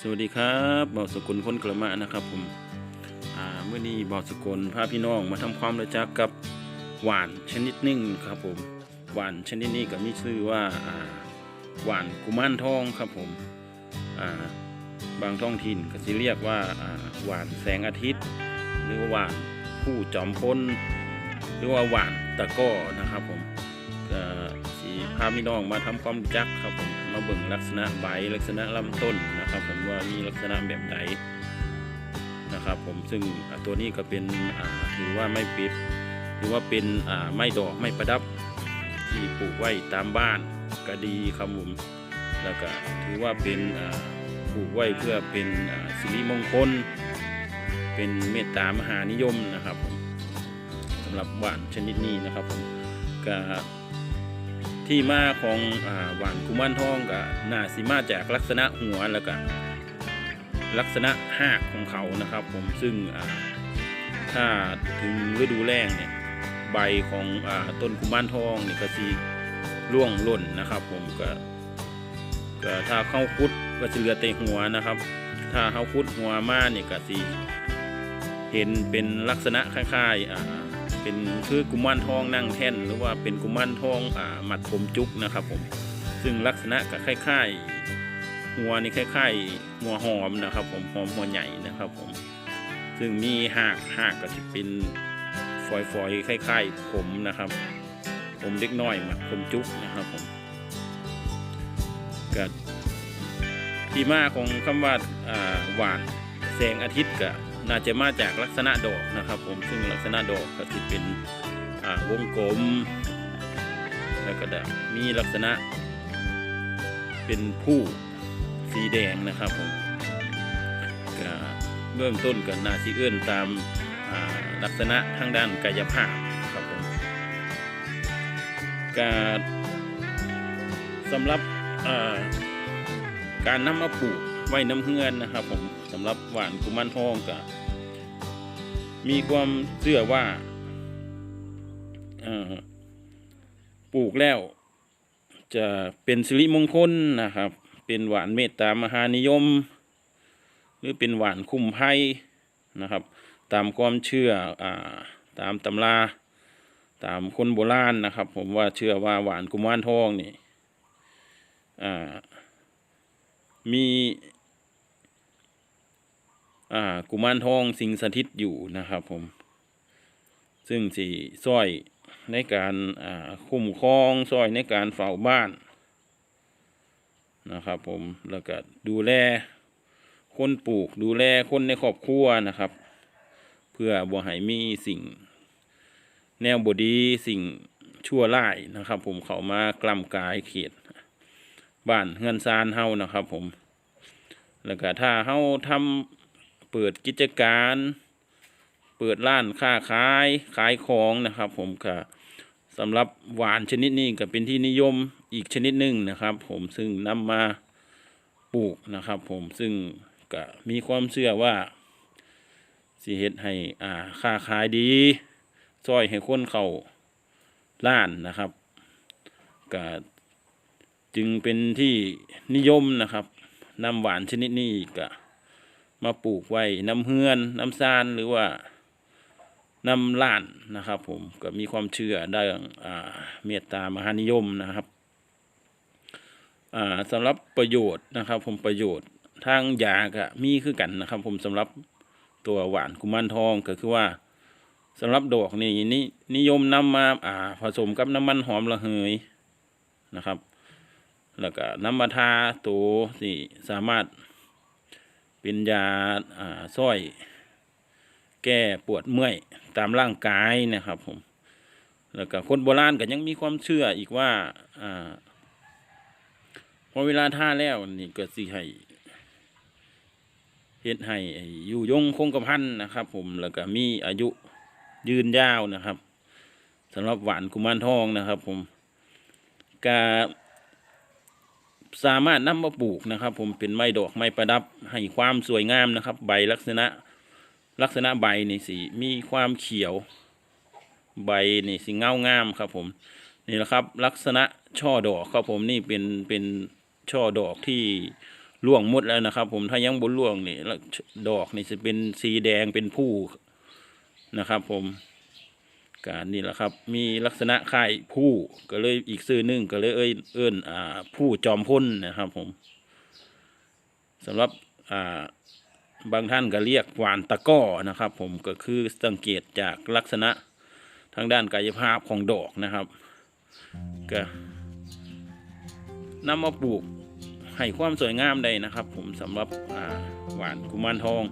สวัสดีครับบ่าวสกุลพ้นกระมะนะครับผมเมื่อนี้บ่าวสกุลพาพี่น้องมาทำความรู้จักกับหวานชนิดหนึ่งครับผมหวานชนิดนี้ก็มีชื่อว่าหวานกุมารทองครับผมาบางท้องถิ่นก็จะเรียกว่าาหวานแสงอาทิตย์ หรือว่าหวานผู้จอมพ้นหรือว่าหวานตะก้อนะครับผมก็สีพาพี่น้องมาทำความรู้จักครับผม มาเบิ่งลักษณะใบลักษณะลำต้นนะครับ ผมว่ามีลักษณะแบบใดนะครับ ผมซึ่งตัวนี้ก็เป็นถือว่าไม่ปิดถือว่าเป็นไม้ดอกไม้ประดับที่ปลูกไว้ตามบ้านก็ดีครับผมแล้วก็ถือว่าเป็นปลูกไว้เพื่อเป็นสิริมงคล เป็นเมตตามหานิยมนะครับผมสำหรับหวานชนิดนี้นะครับผมก็ ที่มาของอหวานกุมารทองก็น่าสิมาจากลักษณะหัวแล้วก็ลักษณะหากของเขานะครับ ผมซึ่งถ้าถึงฤดูแล้งเนี่ยใบของอต้นกุมารทองเนี่ยก็สีร่วงหล่นนะครับ ผมก็ก็ถ้าเข้าคุดก็จะเหลือแต่หัวนะครับ ถ้าเข้าคุดหัวมาเนี่ยก็สีเห็นเป็นลักษณะคล้ายๆ เป็นคือกุมารทองนั่งแท่น หรือว่าเป็นกุมารทองอ่าหมัดผมจุกนะครับผมซึ่งลักษณะก็คล้ายๆหัวนี่คล้ายๆหัวหอมนะครับ ผมหอมหัวใหญ่นะครับผมซึ่งมีหากหากก็จะเป็นฝอยๆคล้ายๆผมนะครับ ผมเล็กน้อยหมัดผมจุกนะครับผมก็ที่มาของคำว่าอ่าหวานแสงอาทิตย์ก็ น่าจะมาจากลักษณะดอกนะครับ ผมซึ่งลักษณะดอกก็จะเป็นวงกลม แล้วก็มีลักษณะ เป็นผู้สีแดงนะครับผมก็เบื้องต้นก็นาซีเอื้อนตามาลักษณะทางด้านกายภาพครับผมการสำหรับาการนำมาปลูก ไว้น้ำเฮือนนะครับ ผมสำหรับหวานกุมารทองก็มีความเชื่อว่าปลูกแล้ว จะเป็นสิริมงคลนะครับ เป็นหวานเมตตามหานิยม หรือเป็นหวานคุ้มภัยนะครับ ตามความเชื่ออ่าตามตำราตามคนโบราณนะครับ ผมว่าเชื่อว่าหวานกุมารทองนี่อ่ามี อ่า กุมารทองสิงสถิตอยู่นะครับ ผม ซึ่งสีซ้อยในการอ่าคุ้มครองซ้อยในการเฝ้าบ้านนะครับ ผมแล้วก็ดูแลคนปลูกดูแลคนในครอบครัวนะครับ เพื่อบ่ให้มีสิ่ง แนวบดีสิ่งชั่วร้ายนะครับ ผมเขามากล้ำกายเขต บ้านเฮือนซานเฮานะครับ ผม แล้วก็ถ้าเฮาทำ เปิดกิจการ เปิดร้านค้าขายขายของนะครับ ผมก็สำหรับหวานชนิดนี้ก็เป็นที่นิยมอีกชนิดหนึ่งนะครับ ผมซึ่งนำมาปลูกนะครับ ผมซึ่งก็มีความเชื่อว่าสิเฮ็ดให้อ่าค้าขายดีซอยให้คนเข้าร้านนะครับก็จึงเป็นที่นิยมนะครับนำหวานชนิดนี้ก็ มาปลูกไว้น้ำเฮือนน้ำซานหรือว่าน้ำล้านนะครับ ผมก็มีความเชื่อได้อ่าเมตตามหานิยมนะครับอ่าสำหรับประโยชน์นะครับ ผมประโยชน์ทางยาก็มีคือกันนะครับ ผมสำหรับตัวหวานกุมารทองก็คือว่าสำหรับดอกนี่นินิยมนำมาอ่าผสมกับน้ำมันหอมระเหยนะครับ แล้วก็น้ำมาทาตัวที่สามารถ เป็นยาอ่าส้อยแก้ปวดเมื่อยตามร่างกายนะครับผมแล้วก็คนโบราณก็ยังมีความเชื่ออีกว่าอ่าพอเวลาท่าแล้วนี่ก็สิให้เฮ็ดให้อยู่ยงคงกระพันนะครับ ผมแล้วก็มีอายุยืนยาวนะครับสำหรับหวานกุมารทองนะครับ ผมกา สามารถนำมาปลูกนะครับ ผมเป็นไม้ดอกไม้ประดับให้ความสวยงามนะครับ ใบลักษณะลักษณะใบนี่สีมีความเขียว ใบนี่สีเงางามครับ ผมนี่แหละครับ ลักษณะช่อดอกครับผมนี่เป็นเป็นช่อดอกที่ล่วงมดแล้วนะครับ ผมถ้ายังบนล่วงนี่ดอกนี่จะเป็นสีแดงเป็นผู้นะครับ ผม การนี่แหละครับ มีลักษณะคล้ายผู้ก็เลยอีกชื่อหนึงก็เลยเอ้ยเอิ้นอ่าผู้จอมพ่นนะครับผมสำหรับอ่าบางท่านก็เรียกหวานตะก้อนะครับ ผมก็คือสังเกตจากลักษณะทางด้านกายภาพของดอกนะครับก็นำมาปลูกให้ความสวยงามได้นะครับ ผมสำหรับหวานกุมารทอง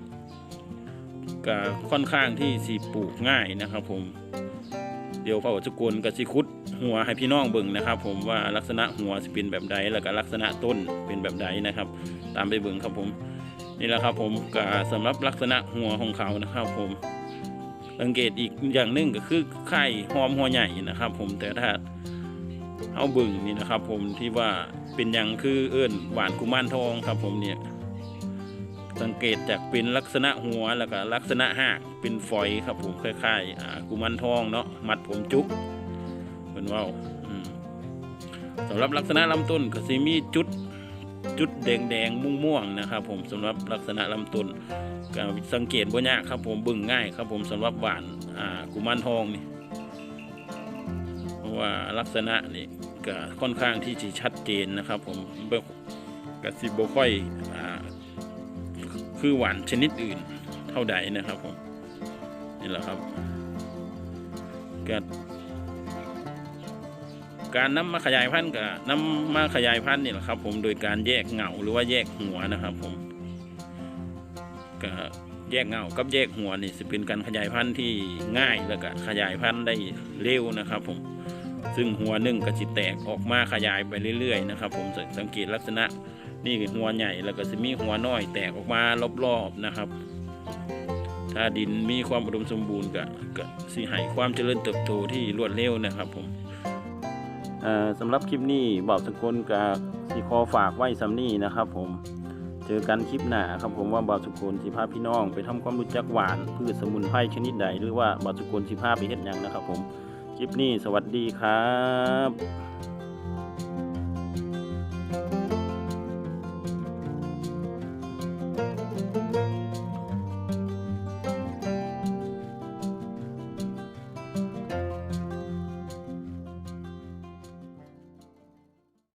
ก็ค่อนข้างที่สีปลูกง่ายนะครับ ผม เดี๋ยวพ่อจุกลกับสิคุดหัวให้พี่น้องเบิ่งนะครับ ผมว่าลักษณะหัวสิเป็นแบบใดแล้วก็ลักษณะต้นเป็นแบบใดนะครับ ตามไปเบิ่งครับผมนี่แหละครับผมก็สำหรับลักษณะหัวของเขานะครับผมสังเกตอีกอย่างหนึ่งก็คือไข่หอมหัวใหญ่นะครับ ผมแต่ถ้าเอาบึงนี่นะครับ ผมที่ว่าเป็นอย่างคือเอื้นหวานกุมารทองครับ ผมเนี่ย สังเกตจากเป็นลักษณะหัวแล้วก็ลักษณะหากเป็นฝอยครับผมคล้ายๆกุมารทองเนาะมัดผมจุกเป็นว่าวสำหรับลักษณะลำต้นก็สิมีจุดจุดแดงแดงม่วงม่วงๆนะครับ ผมสำหรับลักษณะลำต้นก็สังเกตบ่ยากครับ ผมบิ่งง่ายครับ ผมสำหรับหวานกุมารทองนี่เพราะว่าลักษณะนี่ก็ค่อนข้างที่จะชัดเจนนะครับ ผมบ่กสิบ่ค่อยอ่า คือหวานชนิดอื่นเท่าใดนะครับผมนี่แหละครับกการนำมาขยายพันธุ์กับนำมาขยายพันธุ์นี่แหละครับ ผมโดยการแยกเหงาหรือว่าแยกหัวนะครับผมก็แยกเหงากับแยกหัวนี่จะเป็นการขยายพันธุ์ที่ง่ายแล้วก็ขยายพันธุ์ได้เร็วนะครับ ผมซึ่งหัวหนึ่งก็จะแตกออกมาขยายไปเรื่อยๆนะครับ ผมสังเกตลักษณะ นี่คือหัวใหญ่แล้วก็จะมีหัวน้อยแตกออกมารอบๆนะครับ ถ้าดินมีความอุดมสมบูรณ์ก็ก็สิให้ความเจริญเติบโตที่รวดเร็วนะครับผมเอ่อสำหรับคลิปนี้บอกสกลกับสีคอฝากไว้สำนี่นะครับ ผมเจอกันคลิปหน้าครับผมว่าบาวสุกลสิพาพพี่น้อง ไปทำความรู้จักหวานพืชสมุนไพรชนิดใด หรือว่าบาวสุกลสิพาไปเฮ็ดยังนะครับผม คลิปนี้สวัสดีครับ